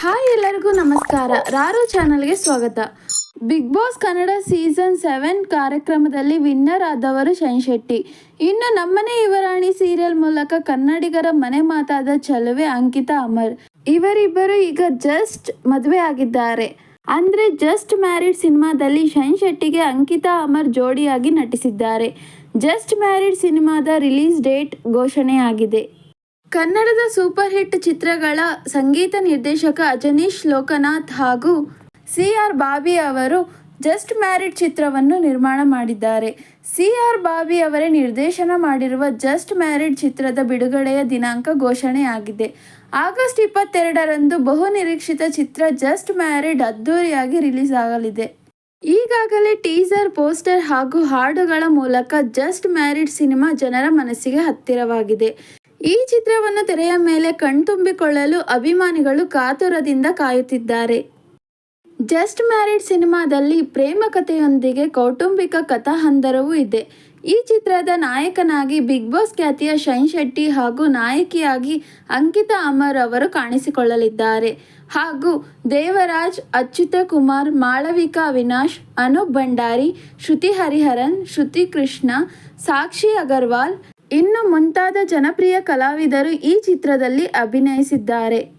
Hi ಎಲ್ಲರಿಗೂ ನಮಸ್ಕಾರ. ರಾರು ಚಾನಲ್ಗೆ ಸ್ವಾಗತ. Bigg Boss Kannada season seven ಕಾರ್ಯಕ್ರಮದಲ್ಲಿ ವಿನ್ನರ್ ಆದವರು ಶೈನ್ ಶೆಟ್ಟಿ. ಇನ್ನು ನಮ್ಮನೆ ಇವರಾಣಿ ಸೀರಿಯಲ್ ಮೂಲಕ ಕನ್ನಡಿಗರ ಮನೆ ಮಾತಾದ ಚಲುವೆ ಅಂಕಿತಾ ಅಮರ್. ಇವರಿಬ್ಬರು ಈಗ ಜಸ್ಟ್ ಮದುವೆ ಆಗಿದ್ದಾರೆ. ಅಂದ್ರೆ ಜಸ್ಟ್ ಮ್ಯಾರಿಡ್ ಸಿನಿಮಾದಲ್ಲಿ ಶೈನ್ ಶೆಟ್ಟಿಗೆ ಅಂಕಿತಾ ಅಮರ್ ಜೋಡಿಯಾಗಿ ನಟಿಸಿದ್ದಾರೆ. ಜಸ್ಟ್ ಮ್ಯಾರಿಡ್ ಸಿನಿಮಾದ ರಿಲೀಸ್ ಡೇಟ್ ಘೋಷಣೆಯಾಗಿದೆ. ಕನ್ನಡದ ಸೂಪರ್ ಹಿಟ್ ಚಿತ್ರಗಳ ಸಂಗೀತ ನಿರ್ದೇಶಕ ಅಜನೀಶ್ ಲೋಕನಾಥ್ ಹಾಗೂ ಸಿ ಆರ್ ಬಾಬಿ ಅವರು ಜಸ್ಟ್ ಮ್ಯಾರಿಡ್ ಚಿತ್ರವನ್ನು ನಿರ್ಮಾಣ ಮಾಡಿದ್ದಾರೆ. ಸಿ ಆರ್ ಬಾಬಿ ಅವರೇ ನಿರ್ದೇಶನ ಮಾಡಿರುವ ಜಸ್ಟ್ ಮ್ಯಾರಿಡ್ ಚಿತ್ರದ ಬಿಡುಗಡೆಯ ದಿನಾಂಕ ಘೋಷಣೆಯಾಗಿದೆ. ಆಗಸ್ಟ್ ಇಪ್ಪತ್ತೆರಡರಂದು ಬಹು ನಿರೀಕ್ಷಿತ ಚಿತ್ರ ಜಸ್ಟ್ ಮ್ಯಾರಿಡ್ ಅದ್ದೂರಿಯಾಗಿ ರಿಲೀಸ್ ಆಗಲಿದೆ. ಈಗಾಗಲೇ ಟೀಸರ್, ಪೋಸ್ಟರ್ ಹಾಗೂ ಹಾಡುಗಳ ಮೂಲಕ ಜಸ್ಟ್ ಮ್ಯಾರಿಡ್ ಸಿನಿಮಾ ಜನರ ಮನಸ್ಸಿಗೆ ಹತ್ತಿರವಾಗಿದೆ. ಈ ಚಿತ್ರವನ್ನು ತೆರೆಯ ಮೇಲೆ ಕಣ್ತುಂಬಿಕೊಳ್ಳಲು ಅಭಿಮಾನಿಗಳು ಕಾತುರದಿಂದ ಕಾಯುತ್ತಿದ್ದಾರೆ. ಜಸ್ಟ್ ಮ್ಯಾರಿಡ್ ಸಿನಿಮಾದಲ್ಲಿ ಪ್ರೇಮ ಕಥೆಯೊಂದಿಗೆ ಕೌಟುಂಬಿಕ ಕಥಾಹಂದರವೂ ಇದೆ. ಈ ಚಿತ್ರದ ನಾಯಕನಾಗಿ ಬಿಗ್ ಬಾಸ್ ಖ್ಯಾತಿಯ ಶೈನ್ ಶೆಟ್ಟಿ ಹಾಗೂ ನಾಯಕಿಯಾಗಿ ಅಂಕಿತಾ ಅಮರ್ ಅವರು ಕಾಣಿಸಿಕೊಳ್ಳಲಿದ್ದಾರೆ. ಹಾಗೂ ದೇವರಾಜ್, ಅಚ್ಯುತ ಕುಮಾರ್, ಮಾಳವಿಕಾ ಅವಿನಾಶ್ ಅನೂಪ್ ಭಂಡಾರಿ, ಶ್ರುತಿ ಹರಿಹರನ್, ಶ್ರುತಿ ಕೃಷ್ಣ, ಸಾಕ್ಷಿ ಅಗರ್ವಾಲ್ ಇನ್ನು ಮುಂತಾದ ಜನಪ್ರಿಯ ಕಲಾವಿದರು ಈ ಚಿತ್ರದಲ್ಲಿ ಅಭಿನಯಿಸಿದ್ದಾರೆ.